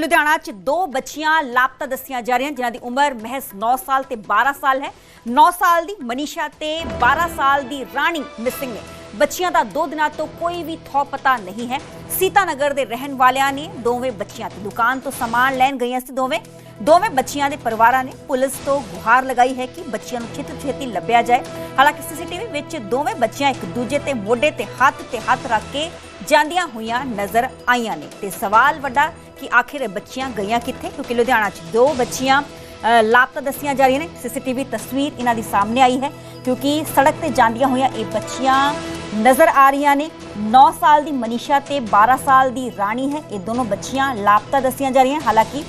ਲੁਧਿਆਣਾ 'ਚ ਦੋ ਬੱਚੀਆਂ ਲਾਪਤਾ ਦੱਸੀਆਂ ਜਾ ਰਹੀਆਂ, ਜਿਨ੍ਹਾਂ ਦੀ ਉਮਰ ਮਹਿਜ਼ 9 ਸਾਲ ਤੇ 12 ਸਾਲ ਹੈ। 9 ਸਾਲ ਦੀ ਮਨੀਸ਼ਾ ਤੇ 12 ਸਾਲ ਦੀ ਰਾਣੀ ਮਿਸਿੰਗ ਨੇ। ਬੱਚੀਆਂ ਦਾ ਦੋ ਦਿਨਾਂ ਤੋਂ ਕੋਈ ਵੀ ਥੌ ਪਤਾ ਨਹੀਂ ਹੈ। ਸੀਤਾਨਗਰ ਦੇ ਰਹਿਣ ਵਾਲਿਆਂ ਨੇ ਦੋਵੇਂ ਬੱਚੀਆਂ ਤੇ ਦੁਕਾਨ ਤੋਂ ਸਮਾਨ ਲੈਣ ਗਈਆਂ ਸੀ ਦੋਵੇਂ। ਦੋਵੇਂ ਬੱਚੀਆਂ ਦੇ ਪਰਿਵਾਰਾਂ ਨੇ ਪੁਲਿਸ ਤੋਂ ਗੁਹਾਰ ਲਗਾਈ ਹੈ ਕਿ ਬੱਚਿਆਂ ਨੂੰ ਛੇਤੀ ਛੇਤੀ ਲੱਭਿਆ ਜਾਏ। ਹਾਲਾਂਕਿ ਸੀਸੀਟੀਵੀ ਵਿੱਚ ਦੋਵੇਂ ਬੱਚੀਆਂ ਇੱਕ ਦੂਜੇ ਤੇ ਮੋਢੇ ਤੇ ਹੱਥ ਤੇ ਹੱਥ ਰੱਖ ਕੇ ਜਾਂਦੀਆਂ ਹੋਈਆਂ ਨਜ਼ਰ ਆਈਆਂ ਨੇ। ਤੇ ਸਵਾਲ ਵੱਡਾ ਕਿ ਆਖਿਰ ਬੱਚੀਆਂ ਗਈਆਂ ਕਿੱਥੇ? ਕਿਉਂਕਿ ਲੁਧਿਆਣਾ 'ਚ ਦੋ ਬੱਚੀਆਂ ਲਾਪਤਾ ਦੱਸੀਆਂ ਜਾ ਰਹੀਆਂ ਨੇ। ਸੀਸੀਟੀਵੀ ਤਸਵੀਰ ਇਹਨਾਂ ਦੀ ਸਾਹਮਣੇ ਆਈ ਹੈ, ਕਿਉਂਕਿ ਸੜਕ ਤੇ ਜਾਂਦੀਆਂ ਹੋਈਆਂ ਇਹ ਬੱਚੀਆਂ ਨਜ਼ਰ ਆ ਰਹੀਆਂ ਨੇ। 9 ਸਾਲ ਦੀ ਮਨੀਸ਼ਾ ਤੇ 12 ਸਾਲ ਦੀ ਰਾਣੀ ਹੈ। ਇਹ ਦੋਨੋਂ ਬੱਚੀਆਂ ਲਾਪਤਾ ਦੱਸੀਆਂ ਜਾ ਰਹੀਆਂ। ਹਾਲਾਂਕਿ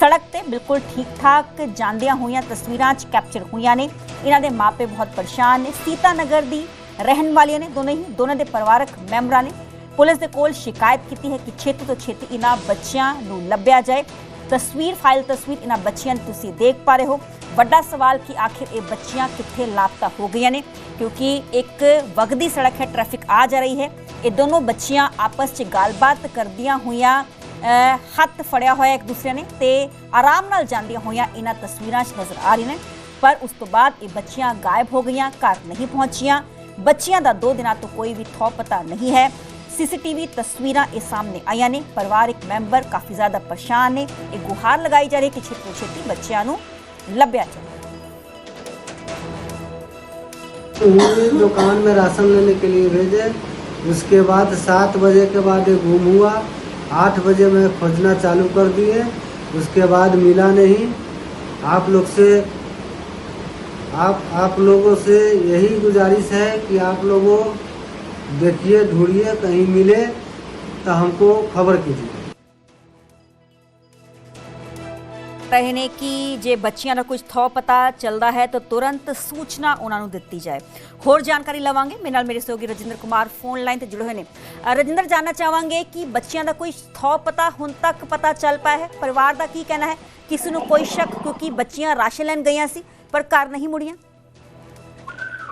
ਸੜਕ ਤੇ ਬਿਲਕੁਲ ਠੀਕ ਠਾਕ ਜਾਂਦੀਆਂ ਹੋਈਆਂ ਤਸਵੀਰਾਂ 'ਚ ਕੈਪਚਰ ਹੋਈਆਂ ਨੇ। ਇਹਨਾਂ ਦੇ ਮਾਪੇ ਬਹੁਤ ਪਰੇਸ਼ਾਨ ਨੇ। ਸੀਤਾ ਨਗਰ ਦੀ ਰਹਿਣ ਵਾਲੀਆਂ ਨੇ। ਦੋਨੇ ਹੀ, ਦੋਨਾਂ ਦੇ ਪਰਿਵਾਰਕ ਮੈਂਬਰਾਂ ਨੇ। ਪੁਲਿਸ ਦੇ ਕੋਲ ਸ਼ਿਕਾਇਤ ਕੀਤੀ ਹੈ ਕਿ ਛੇਤੀ ਤੋਂ ਛੇਤੀ ਇਹਨਾਂ ਬੱਚਿਆਂ ਨੂੰ ਲੱਭਿਆ ਜਾਏ। ਤਸਵੀਰ, ਫਾਈਲ ਤਸਵੀਰ ਇਹਨਾਂ ਬੱਚਿਆਂ ਨੂੰ ਤੁਸੀਂ ਦੇਖ ਪਾ ਰਹੇ ਹੋ। ਵੱਡਾ ਸਵਾਲ ਕਿ ਆਖਿਰ ਇਹ ਬੱਚੀਆਂ ਕਿੱਥੇ ਲਾਪਤਾ ਹੋ ਗਈਆਂ ਨੇ? ਕਿਉਂਕਿ ਇੱਕ ਵਗਦੀ ਸੜਕ ਹੈ, ਟ੍ਰੈਫਿਕ ਆ ਜਾ ਰਹੀ ਹੈ। ਇਹ ਦੋਨੋਂ ਬੱਚੀਆਂ ਆਪਸ 'ਚ ਗੱਲਬਾਤ ਕਰਦੀਆਂ ਹੋਈਆਂ ਹੱਥ ਫੜਿਆ ਹੋਇਆ ਇੱਕ ਦੂਸਰੇ ਨੇ ਤੇ ਆਰਾਮ ਨਾਲ ਜਾਂਦੀਆਂ ਹੋਈਆਂ ਇਹਨਾਂ ਤਸਵੀਰਾਂ 'ਚ ਨਜ਼ਰ ਆ ਰਹੀਆਂ ਨੇ। ਪਰ ਉਸ ਤੋਂ ਬਾਅਦ ਇਹ ਬੱਚੀਆਂ ਗਾਇਬ ਹੋ ਗਈਆਂ, ਘਰ ਨਹੀਂ ਪਹੁੰਚੀਆਂ। ਬੱਚੀਆਂ ਦਾ ਦੋ ਦਿਨਾਂ ਤੋਂ ਕੋਈ ਵੀ ਥੌ ਪਤਾ ਨਹੀਂ ਹੈ। ਸੀਸੀਟੀਵੀ ਤਸਵੀਰਾਂ ਇਹ ਸਾਹਮਣੇ ਆਈਆਂ ਨੇ ਪਰਿਵਾਰਕ ਮੈਂਬਰ ਕਾਫੀ ਜ਼ਿਆਦਾ ਪਰੇਸ਼ਾਨ ਨੇ ਇਹ ਗੁਹਾਰ ਲਗਾਈ ਜਾ ਰਹੀ ਹੈ ਕਿ ਛੇਤੀ ਤੋਂ ਛੇਤੀ ਬੱਚਿਆਂ ਨੂੰ ਲੱਭਿਆ ਜਾਏ मुझे दुकान में राशन लेने के लिए भेजे उसके बाद सात बजे के बाद ये गुम हुआ आठ बजे में खोजना चालू कर दिए उसके बाद मिला नहीं आप लोग से आप आप लोगों से यही गुजारिश है कि आप लोगों देखिए ढूंढिए कहीं मिले तो हमको खबर कीजिए ਰਹੇ ਨੇ ਕਿ ਜੇ ਬੱਚਿਆਂ ਦਾ ਕੁਝ ਥੌ ਪਤਾ ਚੱਲਦਾ ਹੈ ਤਾਂ ਤੁਰੰਤ ਸੂਚਨਾ ਉਹਨਾਂ ਨੂੰ ਦਿੱਤੀ ਜਾਏ ਹੋਰ ਜਾਣਕਾਰੀ ਲਵਾਂਗੇ ਮੇਰੇ ਨਾਲ ਮੇਰੇ ਸਹਿਯੋਗੀ ਰਜਿੰਦਰ ਕੁਮਾਰ ਫੋਨ ਲਾਈਨ ਤੇ ਜੁੜੇ ਹੋਏ ਨੇ ਅ, ਰਜਿੰਦਰ ਜਾਨਣਾ ਚਾਹਾਂਗੇ ਕਿ ਬੱਚਿਆਂ ਦਾ ਕੋਈ ਥੌ ਪਤਾ ਹੁਣ ਤੱਕ ਪਤਾ ਚੱਲ ਪਾਇਆ ਹੈ ਪਰਿਵਾਰ ਦਾ ਕੀ ਕਹਿਣਾ ਹੈ ਕਿਸੇ ਨੂੰ ਕੋਈ ਸ਼ੱਕ ਕਿਉਂਕਿ ਬੱਚੀਆਂ ਰਾਸ਼ਨ ਲੈਣ ਗਈਆਂ ਸੀ ਪਰ ਘਰ ਨਹੀਂ ਮੁੜੀਆਂ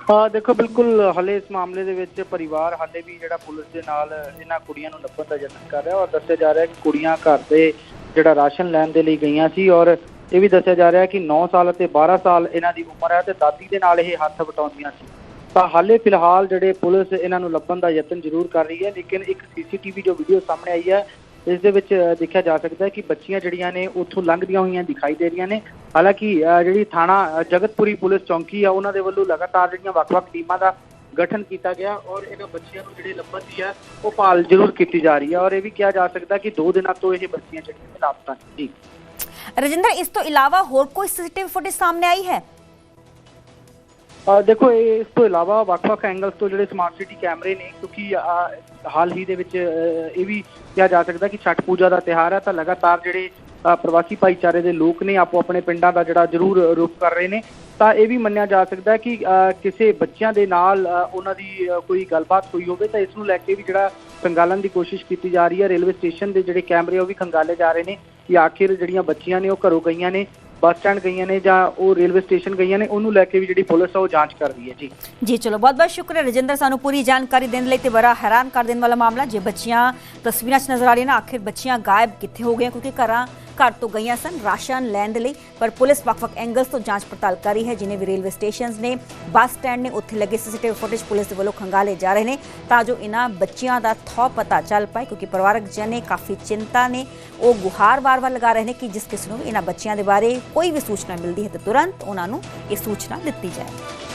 ਹਾਂ ਦੇਖੋ, ਬਿਲਕੁਲ ਹਲੇ ਇਸ ਮਾਮਲੇ ਦੇ ਵਿੱਚ ਪਰਿਵਾਰ ਹਾਲੇ ਵੀ ਜਿਹੜਾ ਪੁਲਿਸ ਦੇ ਨਾਲ ਇਹਨਾਂ ਕੁੜੀਆਂ ਨੂੰ ਲੱਭਣ ਦਾ ਯਤਨ ਕਰ ਰਿਹਾ ਔਰ ਦੱਸਿਆ ਜਾ ਰਿਹਾ ਕਿ ਕੁੜੀਆਂ ਘਰ ਦੇ ਜਿਹੜਾ ਰਾਸ਼ਨ ਲੈਣ ਦੇ ਲਈ ਗਈਆਂ ਸੀ ਔਰ ਇਹ ਵੀ ਦੱਸਿਆ ਜਾ ਰਿਹਾ ਕਿ 9 ਸਾਲ ਅਤੇ 12 ਸਾਲ ਇਹਨਾਂ ਦੀ ਉਮਰ ਹੈ ਤੇ ਦਾਦੀ ਦੇ ਨਾਲ ਇਹ ਹੱਥ ਵਟਾਉਂਦੀਆਂ ਸੀ। ਤਾਂ ਹਾਲੇ ਫਿਲਹਾਲ ਜਿਹੜੇ ਪੁਲਿਸ ਇਹਨਾਂ ਨੂੰ ਲੱਭਣ ਦਾ ਯਤਨ ਜ਼ਰੂਰ ਕਰ ਰਹੀ ਹੈ, ਲੇਕਿਨ ਇੱਕ ਸੀਸੀਟੀਵੀ ਜੋ ਵੀਡੀਓ ਸਾਹਮਣੇ ਆਈ ਹੈ ਇਸ ਦੇ ਵਿੱਚ ਦੇਖਿਆ ਜਾ ਸਕਦਾ ਹੈ ਕਿ ਬੱਚੀਆਂ ਜਿਹੜੀਆਂ ਨੇ ਉੱਥੋਂ ਲੰਘਦੀਆਂ ਹੋਈਆਂ ਦਿਖਾਈ ਦੇ ਰਹੀਆਂ ਨੇ। ਹਾਲਾਂਕਿ ਜਿਹੜੀ ਥਾਣਾ ਜਗਤਪੁਰੀ ਪੁਲਿਸ ਚੌਂਕੀ ਆ ਉਹਨਾਂ ਦੇ ਵੱਲੋਂ ਲਗਾਤਾਰ ਜਿਹੜੀਆਂ ਵੱਖ-ਵੱਖ ਟੀਮਾਂ ਦਾ ਗਠਨ ਕੀਤਾ ਗਿਆ ਔਰ ਇਹਨਾਂ ਬੱਚੀਆਂ ਨੂੰ ਜਿਹੜੇ ਲੱਭਣ ਦੀ ਹੈ ਉਹ ਭਾਲ ਜ਼ਰੂਰ ਕੀਤੀ ਜਾ ਰਹੀ ਹੈ ਔਰ ਇਹ ਵੀ ਕਿਹਾ ਜਾ ਸਕਦਾ ਕਿ ਦੋ ਦਿਨਾਂ ਤੋਂ ਇਹ ਬੱਚੀਆਂ ਜਿਹੜੀਆਂ ਲਾਪਤਾ ਨੇ। ਜੀ। ਰਜਿੰਦਰ ਇਸ ਤੋਂ ਇਲਾਵਾ ਹੋਰ ਕੋਈ ਸੀਸੀਟੀਵੀ ਫੁਟੇਜ ਸਾਹਮਣੇ ਆਈ ਹੈ? ਦੇਖੋ ਇਸ ਤੋਂ ਇਲਾਵਾ ਵੱਖ-ਵੱਖ ਐਂਗਲਸ ਤੋਂ ਜਿਹੜੇ ਸਮਾਰਟ ਸਿਟੀ ਕੈਮਰੇ ਨੇ ਕਿਉਂਕਿ ਹਾਲ ਹੀ ਦੇ ਵਿੱਚ ਇਹ ਵੀ ਕਿਹਾ ਜਾ ਸਕਦਾ ਕਿ ਛਠ ਪੂਜਾ ਦਾ ਤਿਹਾਰ ਹੈ ਤਾਂ ਲਗਾਤਾਰ ਜਿਹੜੇ ਪ੍ਰਵਾਸੀ ਭਾਈਚਾਰੇ ਦੇ ਲੋਕ ਨੇ ਆਪੋ ਆਪਣੇ ਪਿੰਡਾਂ ਦਾ ਜਿਹੜਾ ਜ਼ਰੂਰ ਰੁਖ ਕਰ ਰਹੇ ਨੇ ਤਾਂ ਇਹ ਵੀ ਮੰਨਿਆ ਜਾ ਸਕਦਾ ਹੈ ਕਿ ਅ, ਕਿਸੇ ਬੱਚਿਆਂ ਦੇ ਨਾਲ ਉਹਨਾਂ ਦੀ ਕੋਈ ਗੱਲਬਾਤ ਹੋਈ ਹੋਵੇ ਤਾਂ ਇਸ ਨੂੰ ਲੈ ਕੇ ਵੀ ਜਿਹੜਾ ਖੰਗਾਲਣ ਦੀ ਕੋਸ਼ਿਸ਼ ਕੀਤੀ ਜਾ ਰਹੀ ਹੈ ਰੇਲਵੇ ਸਟੇਸ਼ਨ ਦੇ ਜਿਹੜੇ ਕੈਮਰੇ ਉਹ ਵੀ ਖੰਗਾਲੇ ਜਾ ਰਹੇ ਨੇ ਕਿ ਆਖਿਰ ਜਿਹੜੀਆਂ ਬੱਚੀਆਂ ਨੇ ਉਹ ਘਰੋਂ ਗਈਆਂ ਨੇ ਬੱਸ ਸਟੈਂਡ ਗਈਆਂ ਨੇ ਜਾਂ ਉਹ ਰੇਲਵੇ ਸਟੇਸ਼ਨ ਗਈਆਂ ਨੇ, ਉਹਨੂੰ ਲੈ ਕੇ ਵੀ ਜਿਹੜੀ ਪੁਲਿਸ ਆ ਉਹ ਜਾਂਚ ਕਰ ਰਹੀ ਹੈ, ਜੀ। ਜੀ, ਚਲੋ, ਬਹੁਤ ਬਹੁਤ ਸ਼ੁਕਰੀਆ ਰਜਿੰਦਰ ਸਾਨੂੰ ਪੂਰੀ ਜਾਣਕਾਰੀ ਦੇਣ ਲਈ ਤੇ ਬੜਾ ਹੈਰਾਨ ਕਰ ਦੇਣ ਵਾਲਾ ਮਾਮਲਾ, ਜੇ ਬੱਚੀਆਂ ਤਸਵੀਰਾਂ 'ਚ ਨਜ਼ਰ ਆ ਰਹੀਆਂ ਨਾ, ਆਖਿਰ ਬੱਚੀਆਂ ਗਾਇਬ ਕਿੱਥੇ ਹੋ ਗਈਆਂ? ਕਿਉਂਕਿ ਘਰਾਂ ਘਰ ਤੋਂ ਗਈਆਂ ਸਨ। ਰਾਸ਼ਨ ਲੈਣ ਦੇ ਲਈ, ਪਰ ਪੁਲਿਸ ਵੱਖ-ਵੱਖ ਐਂਗਲਸ ਤੋਂ ਜਾਂਚ ਪੜਤਾਲ ਕਰ ਰਹੀ ਹੈ, ਜਿਨੇ ਵੀ ਰੇਲਵੇ ਸਟੇਸ਼ਨਸ ਨੇ। ਬੱਸ ਸਟੈਂਡ ਨੇ ਉੱਥੇ ਲੱਗੇ ਸੀਸੀਟੀਵੀ ਫੁਟੇਜ ਪੁਲਿਸ ਦੇ ਵੱਲੋਂ ਖੰਗਾਲੇ ਜਾ ਰਹੇ ਨੇ, ਤਾਂ ਜੋ ਇਹਨਾਂ ਬੱਚਿਆਂ ਦਾ ਥੋ ਪਤਾ ਚੱਲ ਪਾਏ, ਕਿਉਂਕਿ ਪਰਿਵਾਰਕ ਜਨੇ ਕਾਫੀ ਚਿੰਤਾ ਨੇ। ਉਹ ਗੁਹਾਰ ਵਾਰ-ਵਾਰ ਲਗਾ ਰਹੇ ਨੇ ਕਿ ਜਿਸ ਕਿਸ ਨੂੰ ਵੀ ਇਹਨਾਂ ਬੱਚਿਆਂ ਦੇ ਬਾਰੇ ਕੋਈ ਵੀ ਸੂਚਨਾ ਮਿਲਦੀ ਹੈ ਤਾਂ ਤੁਰੰਤ ਉਹਨਾਂ ਨੂੰ ਇਹ ਸੂਚਨਾ ਦਿੱਤੀ ਜਾਏ।